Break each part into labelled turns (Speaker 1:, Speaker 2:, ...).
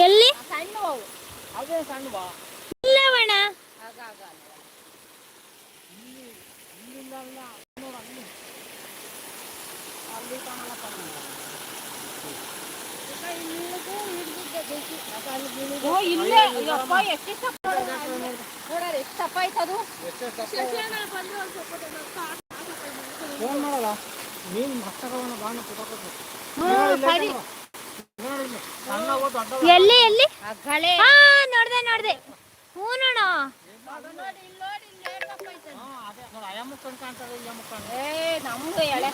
Speaker 1: ಎಲ್ಲಿ?
Speaker 2: ಸಣ್ಣ ಅವು
Speaker 3: ಅದೇ ಸಣ್ಣ ಬಾ
Speaker 1: ಇಲ್ಲವಣ್ಣ
Speaker 2: ಆಗ ಆಗ ಅಲ್ಲ.
Speaker 3: ಇಲ್ಲಿ. ಇಲ್ಲಿಂದ ಅಲ್ಲ ಅಲ್ಲಿ ಅಲ್ಲಿ ಕಾಣಲ್ಲ
Speaker 2: ಓ ಇಲ್ಲೇ ಅಯ್ಯಪ್ಪ ಎಷ್ಟೆಷ್ಟಪ್ಪ ನೋಡ್ರಿ ಎಷ್ಟಪ್ಪ ಆಯ್ತದು
Speaker 3: ಫೋನ್ ಮಾಡಲ್ಲ. ನೀನು ಮಸ್ತಕವನ್ನ ಬಾಣ ಪುಟಕ
Speaker 2: ಸರಿ
Speaker 3: ಸಣ್ಣ ಹೋದ್ ದೊಡ್ಡ
Speaker 1: ಎಲ್ಲಿ ಎಲ್ಲಿ? ಹಾ ನೋಡ್ದೆ ನೋಡ್ದೆ. ಹ್ಞೂ ನೋಡ
Speaker 3: ಹಾ ಅದೇ ನೋಡಿ ಅಯ್ಯ ಮುಕ್ಕಂಡು ಕಾಣ್ತದೆ ಇಲ್ಲ ಮುಕ್ಕಂಡು
Speaker 2: ಏ ನಮ್ದು ಎಳೆ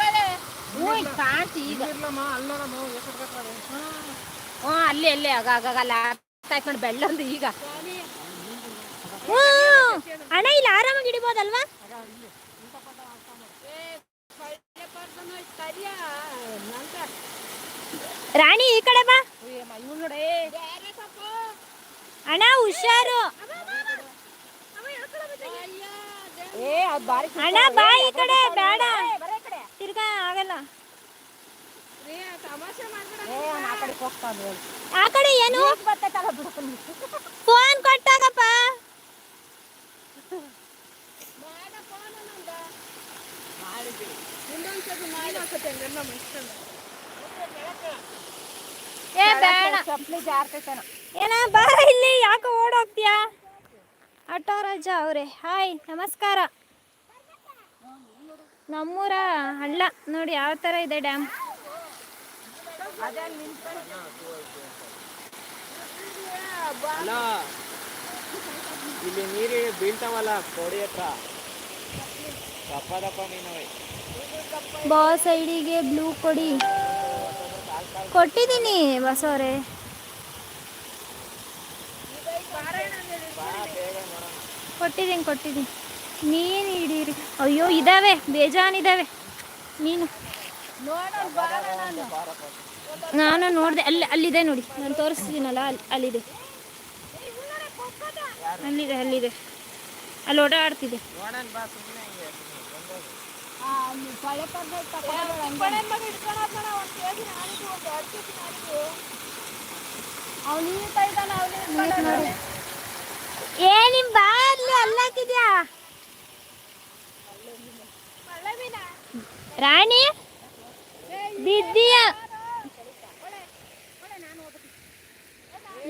Speaker 2: ಹ್ಞೂ ಅಲ್ಲಿ ಅಲ್ಲಿ ಆಗ ಆಗ ಅಲ್ಲ ಹಾಕೊಂಡು ಬೆಳ್ಳಂದು ಈಗ.
Speaker 1: ಹ್ಞೂ ಅಣ್ಣ ಇಲ್ಲಿ ಆರಾಮಾಗಿ ಹಿಡಿಬೋದಲ್ವಾ? ರಾಣಿ ಈ ಕಡೆ ಬಾ. ಅಣ್ಣ ಹುಷಾರು.
Speaker 2: ಏ ಅದು ಬಾರಿ
Speaker 1: ಅಣ್ಣ ಬಾ ಈ ಕಡೆ ಬೇಡ. ತಿರ್ಗ ಆಗಲ್ಲ.
Speaker 2: ಆ ಕಡೆ ಏನು? ಫೋನ್
Speaker 1: ಕೊಟ್ಟಾಗಪ್ಪ. ಕಡೆ ಏನು
Speaker 2: ಬರ್ತೈತಲ್ಲ ಹಾಕತ್ತೆ
Speaker 1: ಫೋನ್ ಕೊಟ್ಟಾಗಪ್ಪ ಏ ಬೇಡ
Speaker 2: ಚಪ್ಪಲಿ ಜಾರ್ತೈತೇನೋ.
Speaker 1: ಏನ ಬಾ ಇಲ್ಲಿ ಯಾಕೆ ಓಡೋಗ್ತೀಯಾ? ಆಟೋ ರಾಜ ಅವರೇ ಹಾಯ್ ನಮಸ್ಕಾರ. ನಮ್ಮೂರ ಹಳ್ಳ ನೋಡಿ ಯಾವ ತರ ಇದೆ ಡ್ಯಾಮ್.
Speaker 3: ಇಲ್ಲಿ ನೀರು ಬೀಳ್ತಾವಲ್ಲ ಕೋಡಿ ಹತ್ರ. ದಪ್ಪ ದಪ್ಪ ಮೀನವೆ.
Speaker 1: ಬಾ ಸೈಡಿಗೆ ಬ್ಲೂ ಕೊಡಿ. ಕೊಟ್ಟಿದ್ದೀನಿ ಬಸವರೇ. ಕೊಟ್ಟಿದ್ದೀನಿ ಕೊಟ್ಟಿದ್ದೀನಿ. ಮೀನು ಹಿಡೀರಿ. ಅಯ್ಯೋ, ಇದಾವೆ ಬೇಜಾನಿದ್ದಾವೆ ಮೀನು ನಾನು ನೋಡಿದೆ, ಅಲ್ಲಿ, ಅಲ್ಲಿದೆ ನೋಡಿ. ನಾನು ತೋರಿಸ್ತೀನಲ್ಲ, ಅಲ್ಲಿ, ಅಲ್ಲಿದೆ. ಅಲ್ಲಿದೆ ಅಲ್ಲಿದೆ. ಅಲ್ಲಿ ಓಡಾಡ್ತಿದೆ ಏ ನಿಮ್ ಬಾಯಲ್ಲಿ ಅಲ್ಲಾಕಿದ್ಯಾ ರಾಣಿ ಬಿದ್ದೀಯ?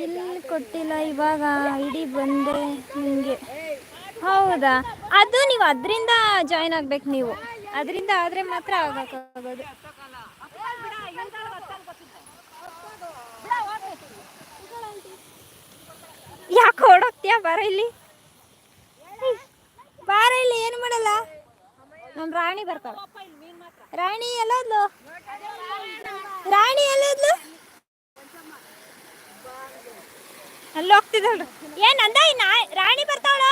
Speaker 1: ಇಲ್ಲಿ ಕೊಟ್ಟಿಲ್ಲ ಇವಾಗ ಐಡಿ ಬಂದೆ ನಿಮಗೆ. ಹೌದಾ? ಅದು ನೀವು ಅದರಿಂದ ಜಾಯ್ನ್ ಆಗ್ಬೇಕು ನೀವು. ಅದರಿಂದ ಆದರೆ ಮಾತ್ರ ಆಗಕ್ಕಾಗೋದು ಯಾಕೆ ಓಡೋಗ್ತೀಯಾ ಬಾರ ಇಲ್ಲಿ. ಬಾರ ಇಲ್ಲಿ, ಏನು ಮಾಡಲ್ಲ? ನಮ್ಮ ರಾಣಿ ಬರ್ತಾಳ. ರಾಣಿ ಎಲ್ಲೋದ್ಲು? ರಾಣಿ ಎಲ್ಲೋದ್ಲು? ಅಲ್ಲಿ ಹೋಗ್ತಿದ್ದಾಳು. ಏನ್ ಅಂದ ರಾಣಿ ಬರ್ತಾವಳ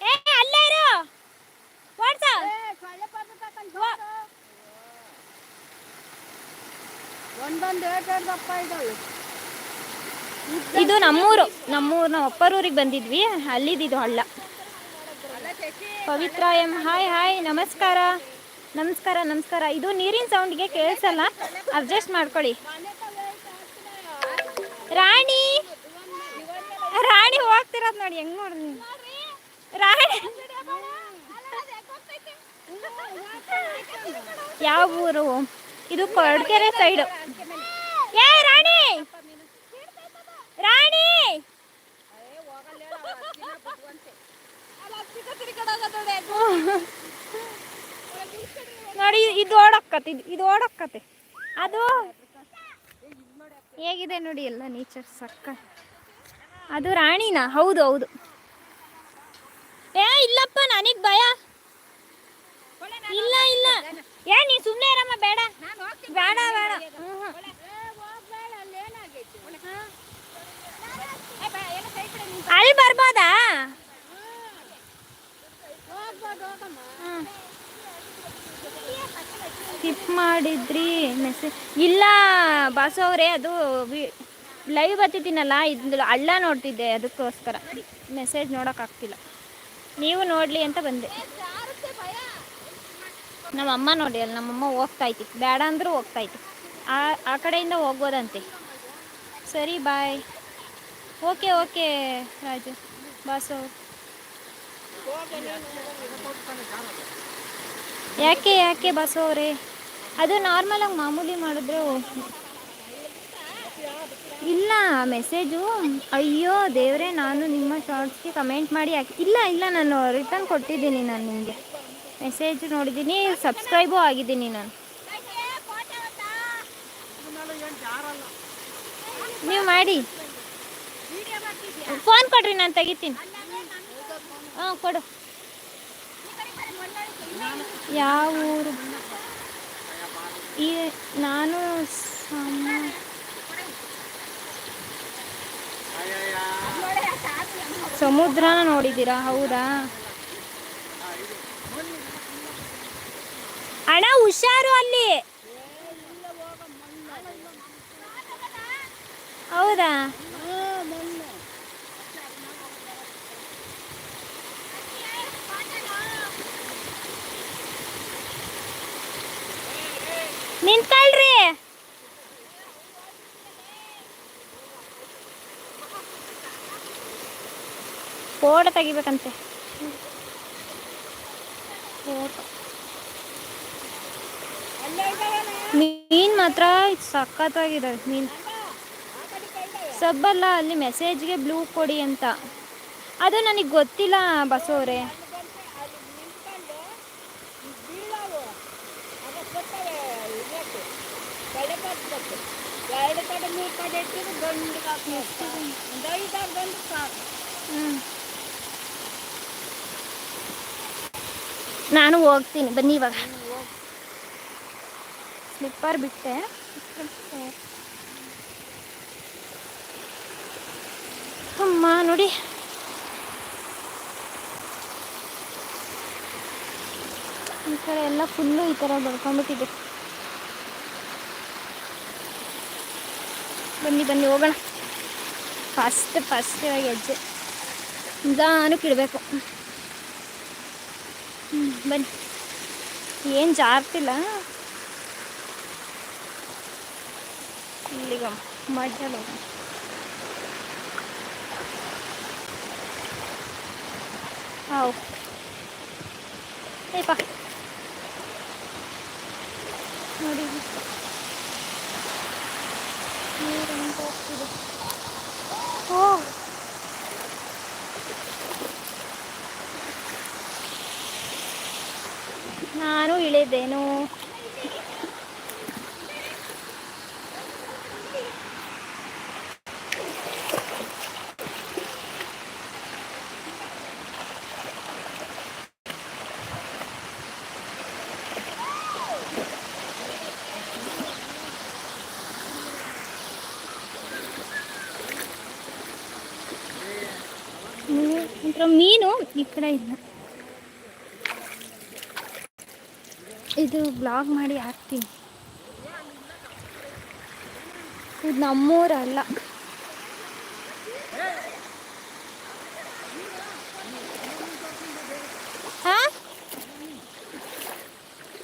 Speaker 1: ಏ, ಅಲ್ಲೇ ಇರು. ಇದು ನಮ್ಮೂರು ನಮ್ಮೂರು ನಾವು ಅಪ್ಪರೂರಿಗೆ ಬಂದಿದ್ವಿ ಅಲ್ಲಿದ್ದು ಹಳ್ಳ. ಪವಿತ್ರ ಎಂ ಹಾಯ್ ಹಾಯ್ ನಮಸ್ಕಾರ. ನಮಸ್ಕಾರ ನಮಸ್ಕಾರ. ಇದು ನೀರಿನ ಸೌಂಡ್ಗೆ ಕೇಳಿಸಲ್ಲ ಅಡ್ಜಸ್ಟ್ ಮಾಡ್ಕೊಳ್ಳಿ. ರಾಣಿ ರಾಣಿ ಹೋಗ್ತಿರೋದು ನೋಡಿ ಹೆಂಗ್ ನೋಡ್ರಿ? ರಾಣಿ. ಯಾವ ಊರು? ಇದು ಕೊರಡ್ಕೆರೆ ಸೈಡು ಏ, ರಾಣಿ! ರಾಣಿ! ನೋಡಿ, ಇದು ಓಡಕ್ಕತ್ತೆ ಇದು ಓಡಕ್ಕತ್ತೆ ಅದು ಹೇಗಿದೆ ನೋಡಿ ಎಲ್ಲ ನೇಚರ್ ಸಕ್ಕ. ಅದು ರಾಣಿನಾ? ಹೌದು ಹೌದು. ಏ, ಇಲ್ಲಪ್ಪ, ನನಗೆ ಭಯ. ಇಲ್ಲ ಇಲ್ಲ. ಏ, ನೀ ಸುಮ್ಮನೆ ಇರಮ್ಮ, ಬೇಡ. ಬೇಡ ಬೇಡ. ಅಲ್ಲಿ ಬರ್ಬೋದಾ? ಸ್ಕಿಪ್ ಮಾಡಿದ್ರಿ ಮೆಸೇಜ್ ಇಲ್ಲ, ಬಾಸು ಅವರೇ, ಅದು ಲೈವ್ ಬರ್ತಿದ್ದೀನಲ್ಲ ಇದು ಅಳ್ಳ ನೋಡ್ತಿದ್ದೆ, ಅದಕ್ಕೋಸ್ಕರ. ಮೆಸೇಜ್ ನೋಡೋಕ್ಕಾಗ್ತಿಲ್ಲ. ನೀವು ನೋಡಲಿ ಅಂತ ಬಂದೆ. ನಮ್ಮ ಅಮ್ಮ ನೋಡಿ ಅಲ್ಲಿ ನಮ್ಮಮ್ಮ ಹೋಗ್ತಾ ಐತಿ ಬೇಡ ಅಂದರೂ ಹೋಗ್ತಾ ಐತಿ ಆ ಆ ಕಡೆಯಿಂದ ಹೋಗ್ಬೋದಂತೆ. ಸರಿ bye okay okay Raju. Boss. ಯಾಕೆ ಯಾಕೆ ಬಾಸು ಅವರೇ? ಅದು ನಾರ್ಮಲಾಗಿ ಮಾಮೂಲಿ ಮಾಡಿದ್ರೆ ಇಲ್ಲ ಮೆಸೇಜು ಅಯ್ಯೋ ದೇವರೇ, ನಾನು ನಿಮ್ಮ ಶಾರ್ಟ್ಸ್ಗೆ ಕಮೆಂಟ್ ಮಾಡಿ ಯಾಕೆ ಇಲ್ಲ ಇಲ್ಲ ನಾನು ರಿಟರ್ನ್ ಕೊಟ್ಟಿದ್ದೀನಿ ನಾನು ನಿಮಗೆ. ಮೆಸೇಜ್ ನೋಡಿದ್ದೀನಿ ಸಬ್ಸ್ಕ್ರೈಬು ಆಗಿದ್ದೀನಿ ನಾನು. ನೀವು ಮಾಡಿ. ಫೋನ್ ಕೊಡ್ರಿ, ನಾನು ತೆಗಿತೀನಿ. ಹಾಂ, ಕೊಡು. ಯಾವ ಊರು? ಈ, ನಾನು ಸಮ ಸಮುದ್ರನ ನೋಡಿದ್ದೀರಾ? ಹೌದಾ? ಅಣ್ಣ ಹುಷಾರು ಅಲ್ಲಿ. ಹೌದಾ? ನಿಂತ್ಕೊಳ್ರಿ. ಫೋಟೋ ತೆಗಿಬೇಕಂತೆ. ಫೋಟೋ. ಮೀನ್ ಮಾತ್ರ ಸಖತ್ತಾಗಿದೆ. ಮೀನ್ ಸಬ್ಬಲ್ಲ, ಅಲ್ಲಿ ಮೆಸೇಜ್ಗೆ ಬ್ಲೂ ಕೊಡಿ ಅಂತ. ಅದು ನನಗೆ ಗೊತ್ತಿಲ್ಲ ಬಸವರೇ ನಾನು ಹೋಗ್ತೀನಿ. ಬನ್ನಿ ಇವಾಗ. ಸ್ಲಿಪ್ಪರ್ ಬಿಟ್ಟೆ. ಅಮ್ಮ, ನೋಡಿ. ಈ ಕಡೆ ಎಲ್ಲ ಫುಲ್ಲು ಈ ಥರ ಬಡ್ಕೊಂಡ್ಬಿಟ್ಟಿದೆ ಬನ್ನಿ ಬನ್ನಿ, ಹೋಗೋಣ. ಫಸ್ಟ್ ಫಸ್ಟ್ ಇವಾಗ ಹೆಜ್ಜೆ ನಿಧಾನಕ್ಕೆ ಇಡಬೇಕು. ಹ್ಞೂ ಬನ್ನಿ. ಏನು ಜಾರ್ತಿಲ್ಲ. ಇಲ್ಲಿಗ మధ్యలో ಹಾವು ಏಪ್ಪ ನೋಡಿ. ನೀರು ಹೆಂಗ್ ಹೋಗ್ತಿದೆ ಓ ನಾನು ಮೀನು ಈ ಕಡೆ ಇಲ್ಲ. ಇದು ಬ್ಲಾಗ್ ಮಾಡಿ ಹಾಕ್ತೀನಿ. ಇದು ನಮ್ಮೂರಲ್ಲ. ಹಾ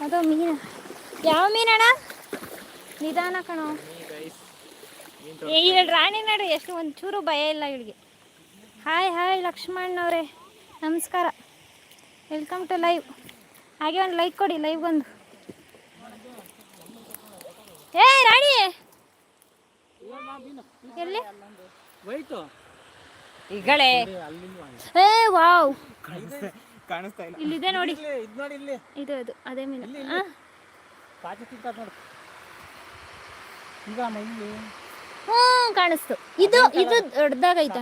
Speaker 1: ಅದು ಮೀನ. ಯಾವ ಮೀನಣ್ಣ ನಿಧಾನ ಕಣೋ. ಏ ಇಲ್ಲಿ ರಾಣಿ ನಡು ಎಷ್ಟು ಒಂಚೂರು ಭಯ ಇಲ್ಲ ಇವಳಿಗೆ. ಹಾಯ್ ಹಾಯ್ ಲಕ್ಷ್ಮಣ್ ಅವರೇ ನಮಸ್ಕಾರ. ವೆಲ್ಕಮ್ ಟು ಲೈವ್ ಹಾಗೆ ಒಂದು ಲೈಕ್ ಕೊಡಿ ಲೈವ್ ಒಂದು. ಏ ರಾಣಿ! ಎಲ್ಲಿ?
Speaker 2: ಈಗಳೇ
Speaker 1: ಏ ವಾವ್.
Speaker 3: ಕಾಣಿಸ್ತಾ ಇಲ್ಲ
Speaker 1: ಇಲ್ಲಿದೆ ನೋಡಿ.
Speaker 3: ಇದು ನೋಡಿ ಇಲ್ಲಿ.
Speaker 1: ಇದು ಇದು ಅದೇ ಮೀನು. ಹಾಂ
Speaker 3: ಪಾಚಿ ತಿಂತಾರ ನೋಡಿ. ಈಗ ಇಲ್ಲಿ
Speaker 1: ಹ್ಞೂ ಕಾಣಿಸ್ತು. ಇದು ಇದು ದೊಡ್ಡದಾಗೈತೆ?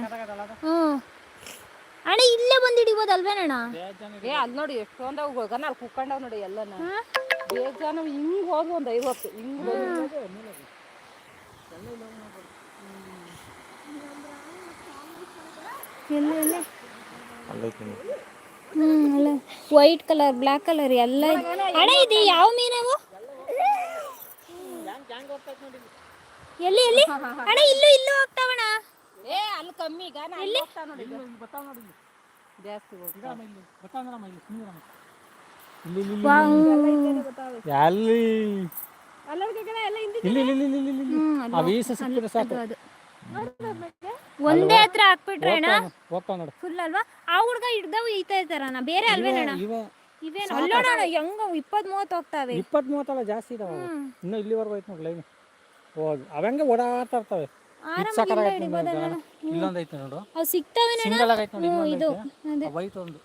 Speaker 1: ಹ್ಞೂ. ಅಣ್ಣ ಇಲ್ಲೇ ಬಂದು ಹಿಡಿಬೋದಲ್ವೇನಣ್ಣ
Speaker 3: ಅಣ್ಣ
Speaker 2: ಏ ಅಲ್ಲಿ ನೋಡಿ ಎಷ್ಟೊಂದವು ಗೊಗನ ಅಲ್ಲಿ ಕುಕ್ಕಂಡವ್ ನೋಡಿ ಎಲ್ಲನ.
Speaker 1: ಹಾಂ?
Speaker 2: ಬೇಜಾನ ಹಿಂಗ್ ಹೋದ್ವು ಒಂದು ಐವತ್ತು. ಹಿಂಗ್.
Speaker 1: ಎಲ್ಲಿ ಎಲ್ಲಿ? ಹ್ಞೂ ಅಲ್ಲ. ವೈಟ್ ಕಲರ್ ಬ್ಲ್ಯಾಕ್ ಕಲರ್ ಎಲ್ಲ. ಅಣ್ಣ ಇದು ಯಾವ ಮೀನವು ಎಲ್ಲಿ ಎಲ್ಲಿ? ಅಣ್ಣ ಇಲ್ಲೂ ಇಲ್ಲೂ ಹೋಗ್ತಾವಣ
Speaker 2: ಏ ಅಲ್ಲಿ ಕಮ್ಮಿ ಈಗ ನಾ ಅಲ್ಲಿ ಹೋಗ್ತಾ ನೋಡಿ ಇದು.
Speaker 3: ಬರ್ತಾವ ನೋಡಿ ಇಲ್ಲಿ.
Speaker 2: ಜಾಸ್ತಿ ಹೋಗ್ತಾ.
Speaker 3: ಈಗ ಅಮ್ಮ ಇಲ್ಲಿ ಬರ್ತಾವಂದ್ರಮ್ಮ ಇಲ್ಲಿ ಸುಮ್ಮನಿರಮ್ಮ ಇಲ್ಲಿ ಇಲ್ಲಿ.
Speaker 1: ವಾವ್.
Speaker 3: ಎಲ್ಲಿ
Speaker 4: ಇಲ್ಲಿ ಇಲ್ಲಿ ಇಲ್ಲಿ ಇಲ್ಲಿ ಇಲ್ಲಿ. ಆ ವೀಸ ಸಿಕ್ಕಿದ್ರೆ ಸಾಕು.
Speaker 1: ಒಂದೇ ಹತ್ರ ಹಾಕ್ಬಿಟ್ರೆ ಅಣ್ಣ.
Speaker 4: ಹೋಗ್ತಾವ ನೋಡು
Speaker 1: ಫುಲ್ ಅಲ್ವಾ? ಆ ಹುಡ್ಗ ಹಿಡ್ದವು ಈತ ಇರ್ತಾರಣ್ಣ ಬೇರೆ ಅಲ್ವೇನಣ್ಣ?
Speaker 4: ಇವ.
Speaker 1: ಇವೇನು? ಅಲ್ಲೋಣ ಹೆಂಗ ಇಪ್ಪತ್ತ್ ಮೂವತ್ತು ಹೋಗ್ತಾವೆ
Speaker 4: ಇಪ್ಪತ್ತ್ ಮೂವತ್ತಲ್ಲ ಜಾಸ್ತಿ ಇದಾವ. ಇನ್ನು ಇಲ್ಲಿವರೆಗೂ ಐತೆ ನೋಡಿ ಲೈನ್. ಹೋಗಿ. ಅವಂಗೆ ಓಡಾಡ್ತಾ ಇರ್ತವೆ. ನೋಡಿ ಇಲ್ಲೊಂದು ಐತೆ ನೋಡು.
Speaker 1: ಅವು ಸಿಗ್ತಾವೆ
Speaker 4: ಸಿಂಗಲ್ ಆಗೈತೆ ನೋಡಿ
Speaker 1: ಇದು
Speaker 4: ಇನ್ನೊಂದು ವೈಟ್ ಒಂದು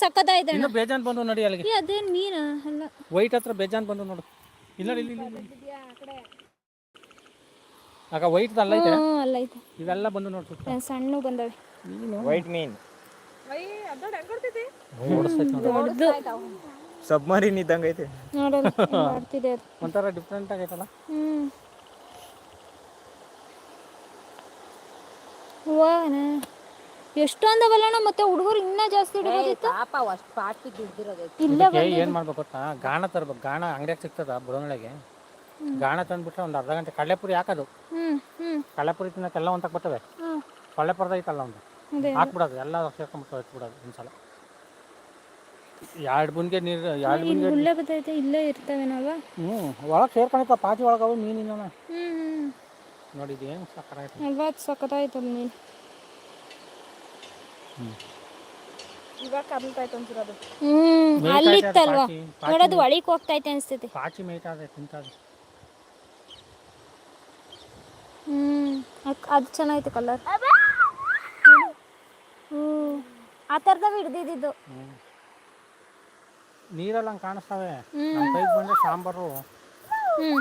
Speaker 4: ಸಕ್ಕತ್ತಾಗ
Speaker 1: ಅದು
Speaker 4: ಇನ್ನು ಬೇಜಾನ್ ಬಂದು ನೋಡಿ ಅಲ್ಲಿಗೆ.
Speaker 1: ಏ, ಅದೇನ್ ಮೀನ? ಅಲ್ಲ.
Speaker 4: ವೈಟ್ ಹತ್ರ ಬೇಜಾನ್ ಬಂದು ನೋಡು. ಇಲ್ಲ. ಆಗ ವೈಟ್ ಅಲ್ಲ ಐತೆ
Speaker 1: ಹ್ಞೂ ಅಲ್ಲ ಐತೆ
Speaker 4: ಇವೆಲ್ಲ ಬಂದು ನೋಡಿ ಸುತ್ತ.
Speaker 1: ಏ, ಸಣ್ಣ ಬಂದವೆ.
Speaker 4: ನೀನು
Speaker 3: ವೈಟ್ ಮೀನ್.
Speaker 4: ಓಡಿಸ್ತೈತೆ ನೋಡು.
Speaker 1: ದೊಡ್ಡದು.
Speaker 3: ಸಬ್ಮರೀನ್ ಇದ್ದಂಗೆ ಐತೆ.
Speaker 1: ನೋಡಲ್ಲ ಹೆಂಗ್ ಆಡ್ತಿದೆ ಅದು.
Speaker 4: ಒಂಥರ ಡಿಫ್ರೆಂಟ್ ಆಗೈತಲ್ಲ
Speaker 1: ಹ್ಮ್. ಹೂವನ ಎಷ್ಟೊಂದವಲ್ಲಣ್ಣ ಮತ್ತೆ ಹುಡುಗರು ಇನ್ನ ಜಾಸ್ತಿ ಹಿಡಿಬೋದಿತ್ತು?
Speaker 2: ಪಾಪ ಅಷ್ಟು ಪಾಟಿ ದುಡ್ದಿರೋದೈತಿ.
Speaker 1: ಇಲ್ಲ
Speaker 4: ಇದಕ್ಕೆ ಏನ್ ಮಾಡ್ಬೇಕು ಗೊತ್ತಾ ಗಾಣ ತರ್ಬೇಕು. ಗಾಣ ಅಂಗಡಿಯಾಗ ಸಿಗ್ತದ ಬುಡನೊಳಗೆ ಗಾಣ ತಂದ್ಬಿಟ್ರೆ ಒಂದು ಅರ್ಧ ಗಂಟೆ ಕಡಲೆಪುರಿ ಹಾಕೋದು.
Speaker 1: ಹ್ಮ್ ಹ್ಮ್.
Speaker 4: ಕಡಲೆಪುರಿ ತಿನ್ನಕ್ಕೆಲ್ಲ ಒಂತಕ್ ಬರ್ತವೆ.
Speaker 1: ಹ್ಮ್
Speaker 4: ಕಡಲೆಪುರದ ಐತಲ್ಲ ಒಂದು.
Speaker 1: ಅದೇ.
Speaker 4: ಹಾಕ್ಬಿಡೋದು. ಎಲ್ಲ ಸೇರ್ಕೊಂಡ್ಬಿಟ್ಟು ಎತ್ಬಿಡೋದು ಒಂದ್ಸಲ. ಎರಡು ಬುನ್ಗೆ ನೀರು ಎರಡು
Speaker 1: ಇಲ್ಲಿ
Speaker 4: ಬುನ್ಗೆ
Speaker 1: ಹುಲ್ಲೆ ಬತ್ತೈತೆ ಇಲ್ಲೇ ಇರ್ತವೇನಲ್ವಾ
Speaker 4: ಹ್ಞೂ ಒಳಗೆ ಸೇರ್ಕೊಂಡಿತ್ತ ಪಾಚಿ ಒಳಗವು ಮೀನಿನ
Speaker 1: ಹ್ಮ್. ಹ್ಮ್
Speaker 4: ನೋಡಿ ಇದೇನು ಸಕ್ಕರ ಆಯ್ತು
Speaker 1: ಅಲ್ವಾ ಸಖತ್ತಾಯ್ತಲ್ಲ ನೀನು
Speaker 2: ಇವಾಗ ಕರ್ಲ್ತಾಯ್ತು ಅಂತಿರೋದು
Speaker 1: ಹ್ಮ್
Speaker 4: ಅಲ್ಲಿ
Speaker 1: ಅಲ್ಲಿತ್ತಲ್ವಾ? ನೋಡೋದು ಹೋಗ್ತೈತೆ ಅನ್ಸ್ತೈತೆ.
Speaker 4: ಪಾಚಿ ಮೇಯ್ತಾದೆ ತಿಂತಾದೆ.
Speaker 1: ಅದು ಚೆನ್ನಾಗೈತೆ ಕಲರ್ ಹ್ಮ್ ಆ ಥರದವ ಹಿಡ್ದಿದ್ದು
Speaker 4: ಹ್ಞೂ ನೀರೆಲ್ಲ ಹಂಗೆ ಕಾಣಿಸ್ತವೆ ನಮ್ಮ ಕೈಗೆ ಬಂದರೆ ಸಾಂಬಾರು.
Speaker 1: ಹ್ಮ್.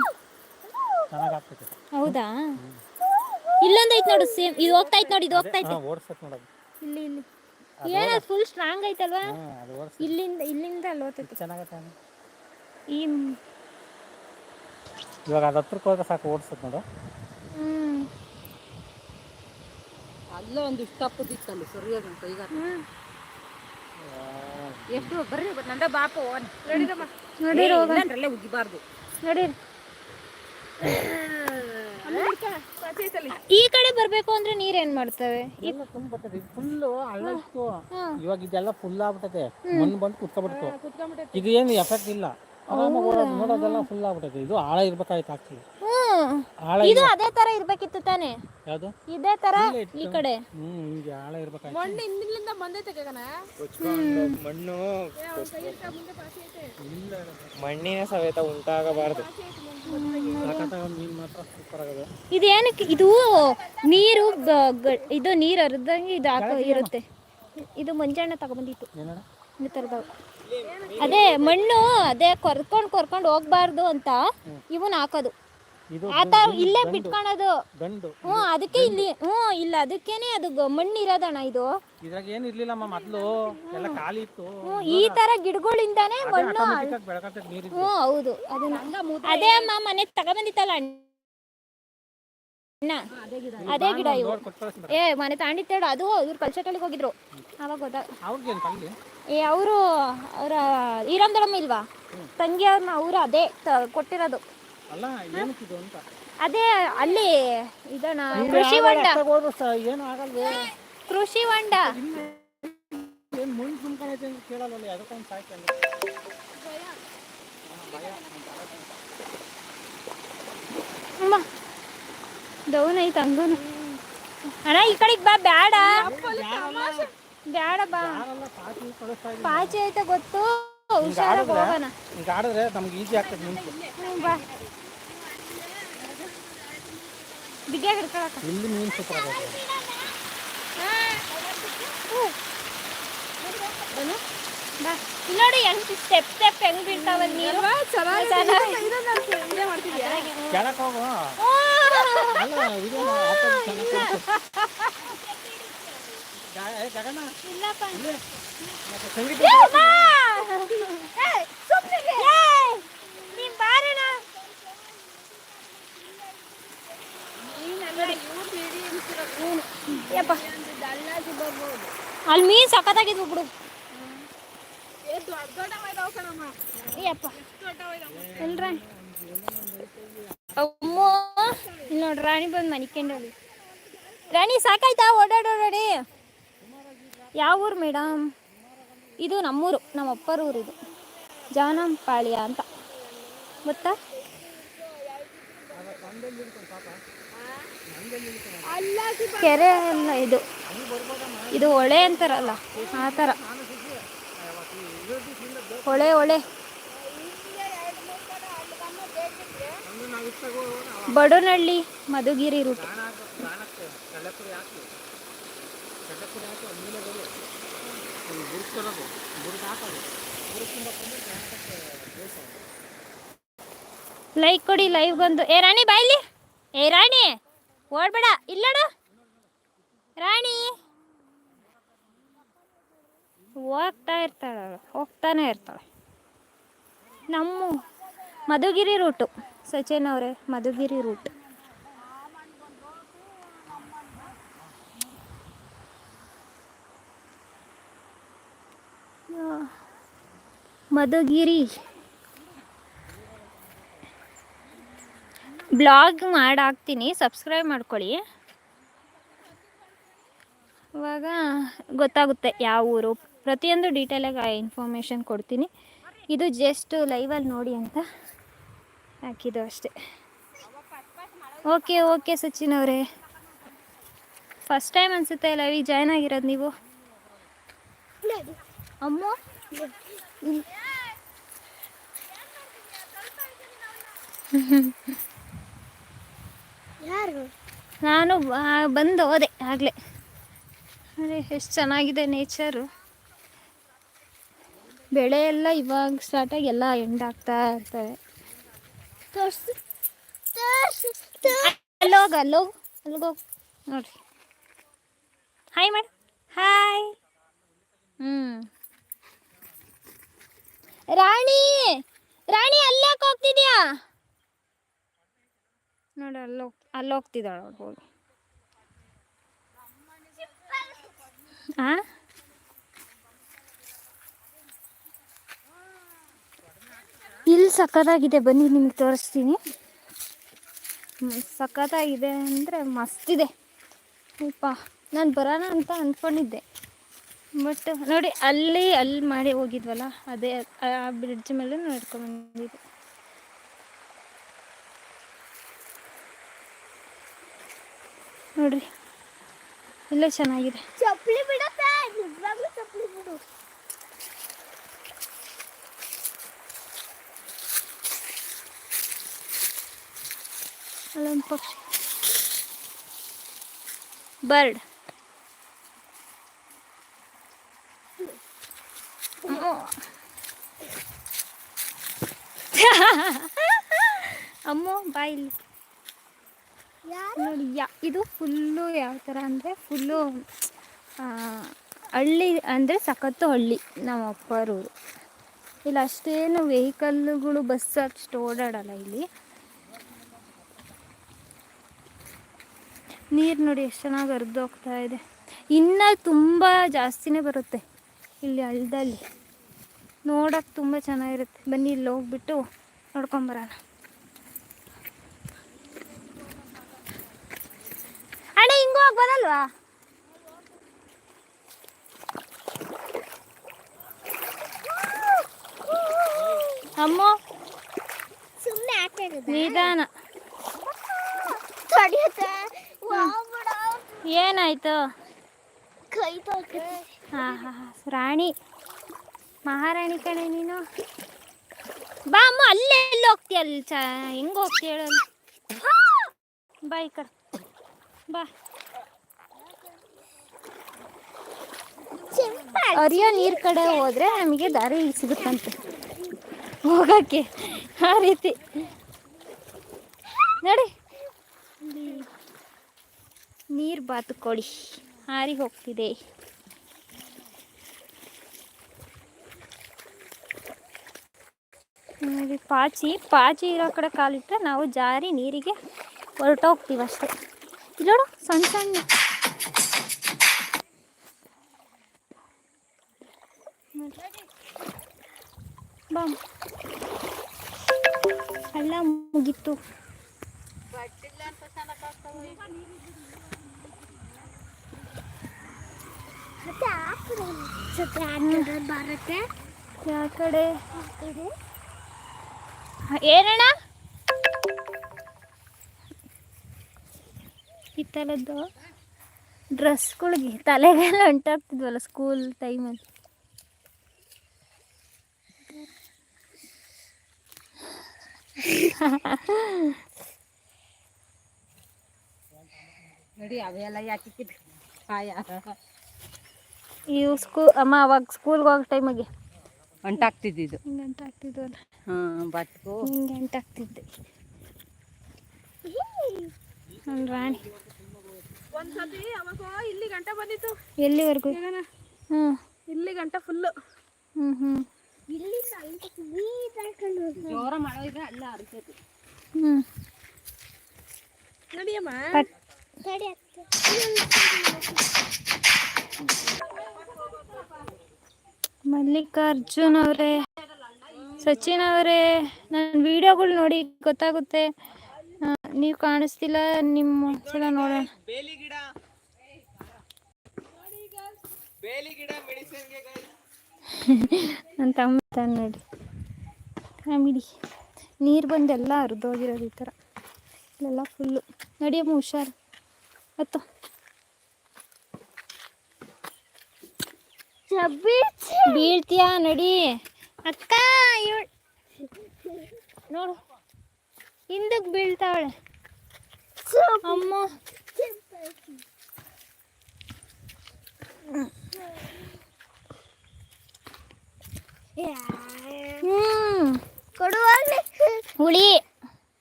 Speaker 1: ಹೌದಾ? ಇಲ್ಲೊಂದೈತೆ ನೋಡು ಸೇಮ್ ಇದು ಹೋಗ್ತಾ ಹೋಗ್ತೈತೆ ನೋಡಿ ಇದು
Speaker 4: ಹೋಗ್ತಾ ಐತೆ ನೋಡೋದು
Speaker 1: ಇಲ್ಲಿ ಇಲ್ಲಿ. ಏನದು ಫುಲ್ ಸ್ಟ್ರಾಂಗ್ ಐತಲ್ವಾ?
Speaker 4: ಅದು ಓಡಿಸ್
Speaker 1: ಇಲ್ಲಿಂದ ಇಲ್ಲಿಂದ ಅಲ್ಲಿ ಹೋಗ್ತೈತೆ.
Speaker 4: ಚೆನ್ನಾಗತ್ತೆ
Speaker 1: ಈ
Speaker 4: ಇವಾಗ ಅದು ಹತ್ರಕ್ಕೆ ಹೋದ್ರೆ ಸಾಕು ಓಡಿಸ್ತೈತೆ ನೋಡು.
Speaker 2: ಅಲ್ಲೇ ಒಂದು ಇಷ್ಟಪ್ಪದಿತ್ತಲ್ಲಿ ಸರಿಯಾಗಿ ನನ್ನ ಕೈಗಾರ
Speaker 1: ಹ್ಮ್.
Speaker 2: ಎಷ್ಟು ಬರ್ರಿ ನಂದ ಬಾಪು ನಡೀರಮ್ಮ.
Speaker 1: ನಡೀರಿ.
Speaker 2: ಅಲ್ಲೇ ಉಗಿಬಾರ್ದು.
Speaker 1: ನಡೀರಿ. ಈ ಕಡೆ ಬರ್ಬೇಕು ಅಂದ್ರೆ ನೀರ್ ಏನ್ ಮಾಡ್ತವೆ?
Speaker 4: ಎಲ್ಲ ತುಂಬ ಬರ್ತದೆ ಫುಲ್ಲು ಹಳ್ಳ ಇತ್ತು ಇವಾಗ ಇದೆಲ್ಲ ಫುಲ್ ಆಗ್ಬಿಟ್ಟೈತೆ. ಮಣ್ಣು ಬಂದು ಕುತ್ಕೊಬಿಡ್ತು. ಇದು ಏನು ಎಫೆಕ್ಟ್ ಇಲ್ಲ. ಆರಾಮಾಗಿ ಓಡೋದು ನೋಡೋದೆಲ್ಲ ಫುಲ್ ಆಗ್ಬಿಟ್ಟೈತೆ. ಇದು ಆಳ ಇರ್ಬೇಕಾಯ್ತು ಆಳ
Speaker 1: ಇದು ಅದೇ ತರ ಇರ್ಬೇಕಿತ್ತು ತಾನೆ.
Speaker 4: ಯಾವುದು?
Speaker 1: ಇದೇ ತರ ಈ ಕಡೆ.
Speaker 4: ಹ್ಞೂ ಹಿಂಗೆ ಆಳ ಇರ್ಬೇಕಾಯ್ತು.
Speaker 2: ಮಣ್ಣು ಹಿಂದಿನಿಂದ ಬಂದೈತೆ ಗಗನ
Speaker 3: ಮಣ್ಣು ಮಣ್ಣಿನ ಸವೇತ ಉಂಟಾಗಬಾರದು.
Speaker 4: ಸಖತ್ತಾಗಿ ಒಂದು ಮಾತ್ರ ಸೂಪರ್
Speaker 1: ಇದು ಏನಕ್ಕೆ ಇದು ನೀರು ಇದು ನೀರು ಹರಿದಂಗೆ ಇದು ಹಾಕೋ ಇರುತ್ತೆ. ಇದು ಮಂಜಣ್ಣ ತಗೊಬಂದಿತ್ತು. ತರದ ಅದೇ ಮಣ್ಣು ಅದೇ ಕೊರ್ಕೊಂಡು ಕೊರ್ಕೊಂಡು ಹೋಗ್ಬಾರ್ದು ಅಂತ ಇವನ್ ಹಾಕೋದು.
Speaker 4: ಇದು
Speaker 1: ಆ ಥರ ಇಲ್ಲೇ ಬಿಟ್ಕೊಳೋದು.
Speaker 4: ಗಂಡು.
Speaker 1: ಹ್ಞೂ ಅದಕ್ಕೆ ಇಲ್ಲಿ ಹ್ಞೂ ಇಲ್ಲ ಅದಕ್ಕೇನೆ ಅದು ಗ- ಮಣ್ಣು ಇರೋದಣ್ಣ ಇದು.
Speaker 4: ಇದ್ರಾಗ ಏನು ಇರ್ಲಿಲ್ಲಮ್ಮ ಮೊದಲು ಎಲ್ಲ ಖಾಲಿ ಇತ್ತು.
Speaker 1: ಹ್ಞೂ ಈ ತರ ಗಿಡಗಳಿಂದಾನೇ ಮಣ್ಣು ಹ್ಞೂ ಹೌದು ಅದನ್ನ ಅದೇ ಅಮ್ಮ ಮನೆಗೆ ತಗೊಬಂದಿತ್ತಲ್ಲ ಅಣ್ಣ. ಅದೇ ಗಿಡ ಇವು
Speaker 4: ಕೊಟ್ಟು ಕಳಿಸ್ತಾರೆ
Speaker 1: ಏ ಮನೆ ತಾಂಡಿತ್ತೇಳು ಅದು ಇವ್ರು ಕಲ್ಚಟಲ್ಲಿಗೆ ಹೋಗಿದ್ರು. ಅವಾಗ ಗೊತ್ತಾ
Speaker 4: ಅವ್ರಿಗೇನು ಕಲ್ಲಿ?
Speaker 1: ಏ ಅವರು ಅವರ ಈರಾಮ್ ದೊಡಮ್ಮ ಇಲ್ವಾ? ತಂಗಿ ಅವ್ರನ್ನ ಅವರು ಅದೇ ತ- ಕೊಟ್ಟಿರೋದು.
Speaker 4: ಅಲ್ಲ ಏನಕ್ಕಿದು ಅಂತ?
Speaker 1: ಅದೇ ಅಲ್ಲಿ ಇದಣ್ಣ ಕೃಷಿ ಹೊಂಡ.
Speaker 4: ಏನು ಆಗಲ್ವೇ?
Speaker 1: ಕೃಷಿ ಹೊಂಡ.
Speaker 4: ಏನು ಮುಂದೆ ಸುಮ್ಕೊಂಡೈತೆ ಅಂತ ಕೇಳಲ್ಲ ಅದಕ್ಕೊಂದು ಸಾಯ್ತಾನೆ
Speaker 1: ಅಮ್ಮ ಡೌನ್ ಐತೆ ಹಂಗೂನು. ಅಣ್ಣ ಈ ಕಡೆಗೆ ಬಾ ಬ್ಯಾಡ. ಬ್ಯಾಡ ಬಾ.
Speaker 4: ಪಾಚಿ
Speaker 1: ಐತೆ ಗೊತ್ತು.
Speaker 4: ಈಗ ಆಡಿದ್ರೆ ನಮ್ಗೆ ಈಸಿ ಆಗ್ತದೆ ನಿಂತು. ಇಲ್ಲಿ ಮೀನು ಸೂಪರ್
Speaker 1: ನೋಡಿ ಹೆಂಗ್ ಸ್ಟೆಪ್ ಸ್ಟೆಪ್ ಹೆಂಗ್ ಬೀಳ್ತಾವ ನೀರು
Speaker 4: ಕೆಳಕ್ಕೆ ಹೋಗು ಅಲ್ಲ ವಿಡಿಯೋ ಜಗಣ್ಣ
Speaker 1: ಇಲ್ಲಪ್ಪ.
Speaker 4: ಮತ್ತೆ ಸಂಗೀತ
Speaker 1: ಅಲ್ಲಿ ಮೀನ್ ಸಖತ್ತಾಗಿದ್ವು ಬಿಡು ಅಮ್ಮೋ ನೋಡ್ರಿ ರಾಣಿ ಬಂದು ಮನಿಕೊಂಡಳಿ ರಾಣಿ ಸಾಕಾಯ್ತಾ? ಓಡಾಡೋಡಿ ಯಾವ ಊರು ಮೇಡಮ್ ಇದು ನಮ್ಮೂರು ನಮ್ಮ ಅಪ್ಪರ ಊರು ಇದು ಜಾನಂಪಾಳ್ಯ ಅಂತ. ಗೊತ್ತಾ? ಕೆರೆ ಅಲ್ಲ ಇದು. ಇದು ಹೊಳೆ ಅಂತಾರಲ್ಲ, ಆ ಥರ. ಹೊಳೆ ಹೊಳೆ ಬಡೋನಹಳ್ಳಿ ಮಧುಗಿರಿ ರೂಟ್. ಲೈಕ್ ಕೊಡಿ ಲೈವ್ ಬಂದು. ಏ, ರಾಣಿ ಬಾಯ್ಲಿ ಏ, ರಾಣಿ, ಓಡ್ಬೇಡ. ಇಲ್ಲಡ ರಾಣಿ. ಹೋಗ್ತಾ ಇರ್ತಾಳೆ ಹೋಗ್ತಾನೆ ಇರ್ತಾಳೆ. ನಮ್ಮ ಮಧುಗಿರಿ ರೂಟು ಸಚಿನ್ ಅವರೇ, ಮಧುಗಿರಿ ರೂಟ್ ಮಧುಗಿರಿ. ಬ್ಲಾಗ್ ಮಾಡಾಕ್ತೀನಿ, ಸಬ್ಸ್ಕ್ರೈಬ್ ಮಾಡ್ಕೊಳ್ಳಿ. ಇವಾಗ ಗೊತ್ತಾಗುತ್ತೆ ಯಾವ ಊರು. ಪ್ರತಿಯೊಂದು ಡೀಟೇಲಾಗಿ ಇನ್ಫಾರ್ಮೇಷನ್ ಕೊಡ್ತೀನಿ. ಇದು ಜಸ್ಟ್ ಲೈವಲ್ಲಿ ನೋಡಿ ಅಂತ ಹಾಕಿದ್ದು ಅಷ್ಟೆ. ಓಕೆ ಓಕೆ ಸಚಿನ್ ಅವರೇ. ಫಸ್ಟ್ ಟೈಮ್ ಅನಿಸುತ್ತೆ ಲೈವಿಗೆ ಜಾಯ್ನ್ ಆಗಿರೋದು ನೀವು. ಅಮ್ಮ?
Speaker 2: ಯಾರು?
Speaker 1: ನಾನು ಬಂದು ಹೋದೆ ಆಗಲೇ. ಅರೆ ಎಷ್ಟು ಚೆನ್ನಾಗಿದೆ ನೇಚರು. ಬೆಳೆ ಎಲ್ಲ ಇವಾಗ ಸ್ಟಾರ್ಟಾಗಿ ಎಲ್ಲ ಎಂಡ್ ಆಗ್ತಾ ಇರ್ತವೆ.
Speaker 2: ತೋರ್ಸು
Speaker 1: ಅಲ್ಲೋಗ ಅಲ್ಲೋಗು ಅಲ್ಗೋಗು ನೋಡ್ರಿ. ಹಾಯ್ ಮೇಡಮ್ ಹಾಯ್ ಹ್ಞೂ ರಾಣಿ ರಾಣಿ ಅಲ್ಲಾಕ್ ಹೋಗ್ತಿದ್ಯಾ? ನೋಡಿ ಅಲ್ಲಿ ಅವ್ಳು ಹೋಗಿ. ಆ? ಇಲ್ಲಿ ಸಖತ್ತಾಗಿದೆ, ಬನ್ನಿ ನಿಮಗೆ ತೋರಿಸ್ತೀನಿ. ಸಖತ್ತಾಗಿದೆ ಅಂದರೆ ಮಸ್ತಿದೆ ಅಪ್ಪ ನಾನು ಬರೋಣ ಅಂತ ಅಂದ್ಕೊಂಡಿದ್ದೆ ಬಟ್ ನೋಡಿ ಅಲ್ಲಿ ಅಲ್ಲಿ ಮಾಡಿ ಹೋಗಿದ್ವಲ್ಲ ಅದೇ ಆ ಬ್ರಿಡ್ಜ್ ಮೇಲೆ ನಡ್ಕೊಂಡು ಬಂದಿದ್ದೆ ನೋಡ್ರಿ ಇಲ್ಲೇ ಚೆನ್ನಾಗಿದೆ.
Speaker 2: ಚಪ್ಪಲಿ ಬಿಡತ್ತೆ ನಿಜವಾಗ್ಲೂ ಚಪ್ಪಲಿ ಬಿಡು.
Speaker 1: ಅಲ್ಲೊಂದು ಪಕ್ಷಿ. ಬರ್ಡ್ ಅಮ್ಮ ಬಾಯಿಲಿ
Speaker 2: ಯಾರು?
Speaker 1: ನೋಡಿ ಯಾ ಇದು ಫುಲ್ಲು ಯಾವ ಥರ ಅಂದರೆ ಫುಲ್ಲು ಹಳ್ಳಿ ಅಂದರೆ ಸಖತ್ತು ಹಳ್ಳಿ ನಮ್ಮ ಅಪ್ಪರೂರು ಇಲ್ಲಿ ಅಷ್ಟೇನು ವೆಹಿಕಲ್ಗಳು ಬಸ್ ಅಷ್ಟು ಓಡಾಡಲ್ಲ ಇಲ್ಲಿ. ನೀರು ನೋಡಿ ಎಷ್ಟು ಚೆನ್ನಾಗಿ ಹರಿದು ಹೋಗ್ತಾ ಇದೆ. ಇನ್ನೂ ತುಂಬ ಜಾಸ್ತಿನೇ ಬರುತ್ತೆ ಇಲ್ಲಿ ಹಳ್ಳದಲ್ಲಿ. ನೋಡೋಕೆ ತುಂಬ ಚೆನ್ನಾಗಿರುತ್ತೆ. ಬನ್ನಿ ಇಲ್ಲಿ ಹೋಗ್ಬಿಟ್ಟು ನೋಡ್ಕೊಂಬರೋಣ ಅಣ್ಣ ಹಿಂಗೂ ಹೋಗ್ಬೋದಲ್ವಾ ಅಮ್ಮ
Speaker 2: ಸುಮ್ಮನೆ?
Speaker 1: ನಿಧಾನ. ಏನಾಯ್ತು?
Speaker 2: ಕೈ ತೊಳ್ಕತ್ತೆ.
Speaker 1: ಹಾಂ ಹಾಂ ಹಾಂ. ರಾಣಿ. ಮಹಾರಾಣಿ ಕಣೆ ನೀನು? ಬಾ ಅಮ್ಮ ಅಲ್ಲೇ ಎಲ್ಲಿ ಹೋಗ್ತೀಯ ಅಲ್ಲಿ ಚ ಹೆಂಗೆ ಹೋಗ್ತೀಯ. ಬಾ ಈ ಕಡೆ. ಬಾ. ಅರಿಯೋ ನೀರು ಕಡೆ ಹೋದರೆ ನಮಗೆ ದಾರಿ ಸಿಗುತ್ತಂತೆ. ಹೋಗೋಕ್ಕೆ ಆ ರೀತಿ. ನೋಡಿ. ನೀರು ಬಾತುಕೋಳಿ ಹಾರಿ ಹೋಗ್ತಿದೆ. ನೋಡಿ ಪಾಚಿ ಪಾಚಿ ಇರೋ ಕಡೆ ಕಾಲಿಟ್ಟರೆ ನಾವು ಜಾರಿ ನೀರಿಗೆ ಹೊರಟೋಗ್ತೀವಿ ಅಷ್ಟೇ. ಇಲ್ಲೋಡು ಸಣ್ಣ ಸಣ್ಣ. ಬಾ. ಹಳ್ಳ ಮುಗೀತು.
Speaker 2: ಮತ್ತೆ ಆ ಕಡೆ ಸ್ವಲ್ಪ ಆಟ ಬರುತ್ತೆ?
Speaker 1: ಯಾವ ಕಡೆ? ಏನಣ್ಣ ಈ ಥರದ್ದು ಡ್ರೆಸ್ಗಳಿಗೆ ತಲೆಗೆಲ್ಲ ಹೊಂಟಾಗ್ತಿದ್ವಲ್ಲ ಸ್ಕೂಲ್ ಟೈಮಲ್ಲಿ
Speaker 2: ನೋಡಿ ಅವೆಲ್ಲ ಯಾಕೆ
Speaker 1: ಇವು ಸ್ಕೂ ಅಮ್ಮ ಅವಾಗ ಸ್ಕೂಲ್ಗೆ ಹೋಗೋ ಟೈಮಿಗೆ
Speaker 2: ಅಂಟಾಗ್ತಿದ್ದು
Speaker 1: ಹಿಂಗೆ ಅಂಟಾಗ್ತಿದ್ವಲ್ಲ
Speaker 2: ಹಾಂ ಬಟ್ಕು
Speaker 1: ಹಿಂಗೆ ಅಂಟಾಗ್ತಿದ್ದೆ ನನ್ನ ರಾಣಿ.
Speaker 2: ಒಂದ್ಸತಿ ಅವಾಗ ಇಲ್ಲಿ ಗಂಟ ಬಂದಿತ್ತು.
Speaker 1: ಎಲ್ಲಿವರೆಗೂ? ಹ್ಞೂ
Speaker 2: ಇಲ್ಲಿ ಗಂಟ ಫುಲ್ಲು
Speaker 1: ಹ್ಞೂ ಹ್ಞೂ
Speaker 2: ಜೋರ ಮಳೆ ಇದ್ರೆ ಅಲ್ಲ ಅರಿಸೈತಿ
Speaker 1: ಹ್ಞೂ
Speaker 2: ನಡಿಯಮ್ಮ?
Speaker 1: ಪಟ್ ಅರ್ಜುನ್ ಅವರೇ, ಸಚಿನ್ ಅವರೇ ನನ್ನ ವಿಡಿಯೋಗಳು ನೋಡಿ ಗೊತ್ತಾಗುತ್ತೆ. ನೀವು ಕಾಣಿಸ್ತಿಲ್ಲ ನಿಮ್ಮ ಸಲ ನೋಡೋಣ. ನನ್ನ ತಮ್ಮ ನೋಡಿ. ಕಾಮಿಡಿ ನೀರು ಬಂದೆಲ್ಲ ಹರಿದೋಗಿರೋದು ಈ ಥರ ಇಲ್ಲೆಲ್ಲ ಫುಲ್ಲು ನಡಿಯಮ್ಮ ಹುಷಾರು. ಹತ್ತು. ಬೀಳ್ತೀಯಾ ನಡಿ ಅಕ್ಕ ಇವ್ಳ್- ನೋಡು ಹಿಂದಕ್ಕೆ ಬೀಳ್ತಾವಳೆ ಅಮ್ಮ ಹ್ಮ್ ಹುಳಿ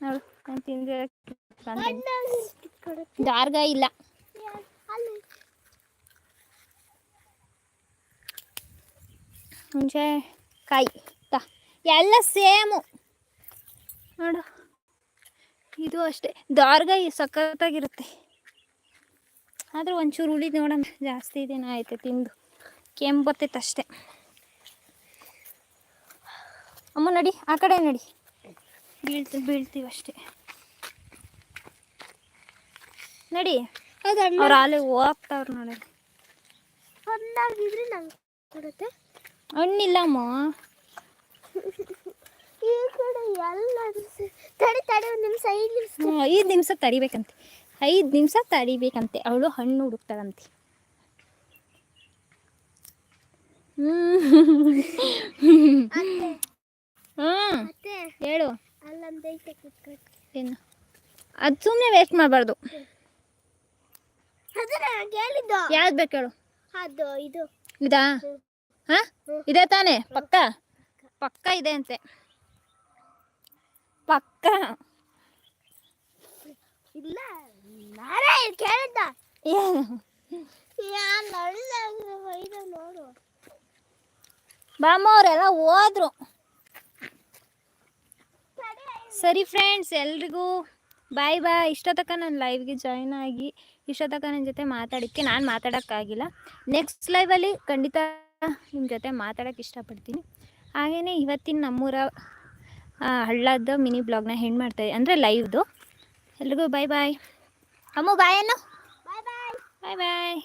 Speaker 1: ನೋಡು ನಾನು ತಿಂದ್ರೆ ದಾರ್ಗ ಇಲ್ಲ ಹುಣಸೆ ಕಾಯಿ ತಾ ಎಲ್ಲ ಸೇಮು. ನೋಡು. ಇದು ಅಷ್ಟೇ. ದಾರ್ಗಾಯಿ ಸಖತ್ತಾಗಿರುತ್ತೆ. ಆದ್ರೆ ಒಂಚೂರು ಉಳಿದು ನೋಡೋಣ. ಜಾಸ್ತಿ ದಿನ ಆಯ್ತು ತಿಂದು. ಕೆಂಬತ್ತೈತೆ ಅಷ್ಟೇ. ಅಮ್ಮ ನಡಿ ಆ ಕಡೆ ನಡಿ. ಬೀಳ್ತೀವಿ ಬೀಳ್ತೀವಿ ಅಷ್ಟೇ. ನಡಿ. ಅವ್ರು ಅಲ್ಲಿ ಹೋಗ್ತಾವ್ರು ನೋಡಿ.
Speaker 5: ಕೊಡುತ್ತೆ.
Speaker 1: ಹಣ್ಣಿಲ್ಲಮ್ಮ.
Speaker 5: ಈ ಕಡೆ ಎಲ್ಲ ತಡಿ ತಡಿ ಒಂದು ನಿಮಿಷ ಐದು ನಿಮಿಷ.
Speaker 1: ಐದು ನಿಮಿಷ ತಡಿಬೇಕಂತೆ. ಐದು ನಿಮಿಷ ತಡಿಬೇಕಂತೆ. ಅವಳು ಹಣ್ಣು ಹುಡುಕ್ತಾಳಂತೆ. ಹ್ಮ್. ಹೇಳು. ಏನು? ಅದು ಸುಮ್ಮನೆ ವೇಸ್ಟ್ ಮಾಡಬಾರ್ದು. ಯಾವ್ದು ಬೇಕು ಹೇಳು.
Speaker 5: ಅದು ಇದು.
Speaker 1: ಇದಾ? ಹಾ? ಇದೆ ತಾನೆ? ಪಕ್ಕ? ಪಕ್ಕ ಇದೆ ಅಂತೆ. ಪಕ್ಕ?
Speaker 5: ಇಲ್ಲ ನಾನೇ ಕೇಳಿದ್ದ. ನೋಡು.
Speaker 1: ಬಾಮ್ಮ ಅವರೆಲ್ಲ ಹೋದ್ರು. ಸರಿ ಫ್ರೆಂಡ್ಸ್ ಎಲ್ರಿಗೂ ಬಾಯ್ ಬಾಯ್. ಇಷ್ಟೊತ್ತಕ ನಾನು ಲೈವ್ಗೆ ಜಾಯ್ನ್ ಆಗಿ ಇಷ್ಟೊತ್ತಕ ನನ್ನ ಜೊತೆ ಮಾತಾಡಿಕ್ಕೆ ನಾನು ಮಾತಾಡೋಕ್ಕಾಗಿಲ್ಲ. ನೆಕ್ಸ್ಟ್ ಲೈವಲ್ಲಿ ಖಂಡಿತ ನಿಮ್ಮ ಜೊತೆ ಮಾತಾಡೋಕ್ಕೆ ಇಷ್ಟಪಡ್ತೀನಿ. ಹಾಗೇ ಇವತ್ತಿನ ನಮ್ಮೂರ ಹಳ್ಳದ ಮಿನಿ ಬ್ಲಾಗ್ನ ಹೆಣ್ಣು ಮಾಡ್ತಾ ಅಂದರೆ ಲೈವ್ದು. ಎಲ್ರಿಗೂ ಬಾಯ್ ಬಾಯ್ ಅಮ್ಮ ಬಾಯ್ ಅನ್ನು.
Speaker 5: ಬಾಯ್ ಬಾಯ್
Speaker 1: ಬಾಯ್ ಬಾಯ್